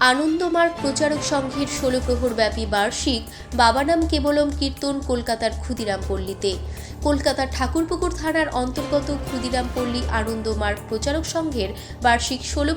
আনন্দমার্গ প্রচারক সংঘের ষোলো প্রহরব্যাপী বার্ষিক বাবা নাম কেবলম কীর্তন কলকাতার ক্ষুদিরাম পল্লীতে। কলকাতার ঠাকুরপুকুর থানার অন্তর্গত ক্ষুদিরাম পল্লী আনন্দমার্গ প্রচারক সংঘের বার্ষিক ষোলো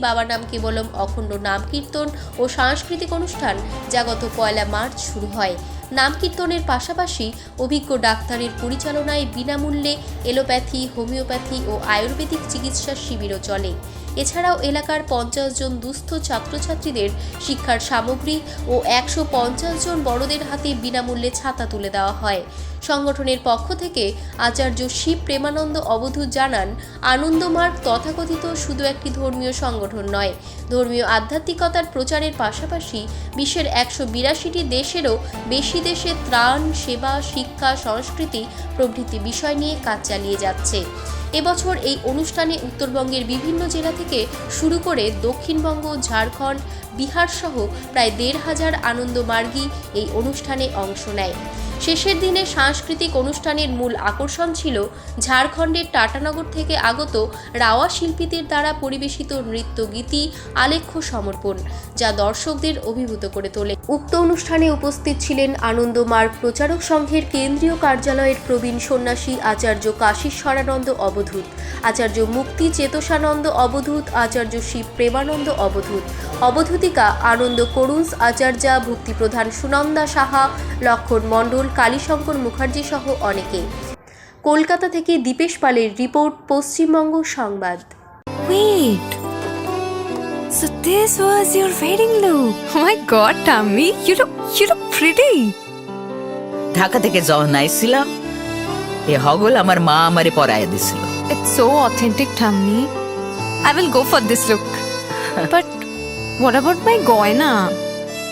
বাবা নাম কেবলম অখণ্ড নাম কীর্তন ও সাংস্কৃতিক অনুষ্ঠান যা গত পয়লা মার্চ শুরু হয়। নাম কীর্তনের পাশাপাশি অভিজ্ঞ ডাক্তারের পরিচালনায় বিনামূল্যে এলোপ্যাথি, হোমিওপ্যাথি ও আয়ুর্বেদিক চিকিৎসার শিবিরও চলে। এছাড়াও এলাকার পঞ্চাশ জন দুস্থ ছাত্রছাত্রীদের শিক্ষার সামগ্রী ও একশো পঞ্চাশ জন বড়দের হাতে বিনামূল্যে ছাতা তুলে দেওয়া হয়। সংগঠনের পক্ষ থেকে আচার্য শিব প্রেমানন্দ অবধূত জানান আনন্দমার্গ তথাকথিত শুধু একটি ধর্মীয় সংগঠন নয়, ধর্মীয় আধ্যাত্মিকতার প্রচারের পাশাপাশি বিশ্বের একশো বিরাশিটি দেশেরও বেশি দেশে ত্রাণ, সেবা, শিক্ষা, সংস্কৃতি প্রভৃতি বিষয় নিয়ে কাজ চালিয়ে যাচ্ছে। এবছর এই অনুষ্ঠানে উত্তরবঙ্গের বিভিন্ন জেলা থেকে শুরু করে দক্ষিণবঙ্গ, ঝাড়খণ্ড, বিহারসহ প্রায় দেড় হাজার আনন্দমার্গী এই অনুষ্ঠানে অংশ নেয়। শেষের দিনে সাংস্কৃতিক অনুষ্ঠানের মূল আকর্ষণ ছিল ঝাড়খণ্ডের টাটানগর থেকে আগত রাওয়া শিল্পীদের দ্বারা পরিবেশিত নৃত্য গীতি আলেখ্য সমর্পণ, যা দর্শকদের অভিভূত করে তোলে। উক্ত অনুষ্ঠানে উপস্থিত ছিলেন আনন্দমার্গ প্রচারক সংঘের কেন্দ্রীয় কার্যালয়ের প্রবীণ সন্ন্যাসী আচার্য কাশীশ্বরানন্দ অবধূত, আচার্য মুক্তি চেতসানন্দ অবধূত, আচার্য শিব প্রেমানন্দ অবধূত, অবধূতিকা আনন্দ করুণস আচার্যা ভক্তিপ্রধান সুনন্দা সাহা, লক্ষণ মণ্ডল কালীশঙ্কর মুখার্জি সহ অনেকে কলকাতা থেকে দীপেশ পালের রিপোর্ট পশ্চিমবঙ্গ সংবাদ Wait. So this was your wedding look. Oh my god, Tammy, you look you look pretty. Dhaka থেকে যখন আইছিলাম এ হগল আমার মা আমারে পরায় দিছিল It's so authentic, Tammy. I will go for this look. but what about my goina?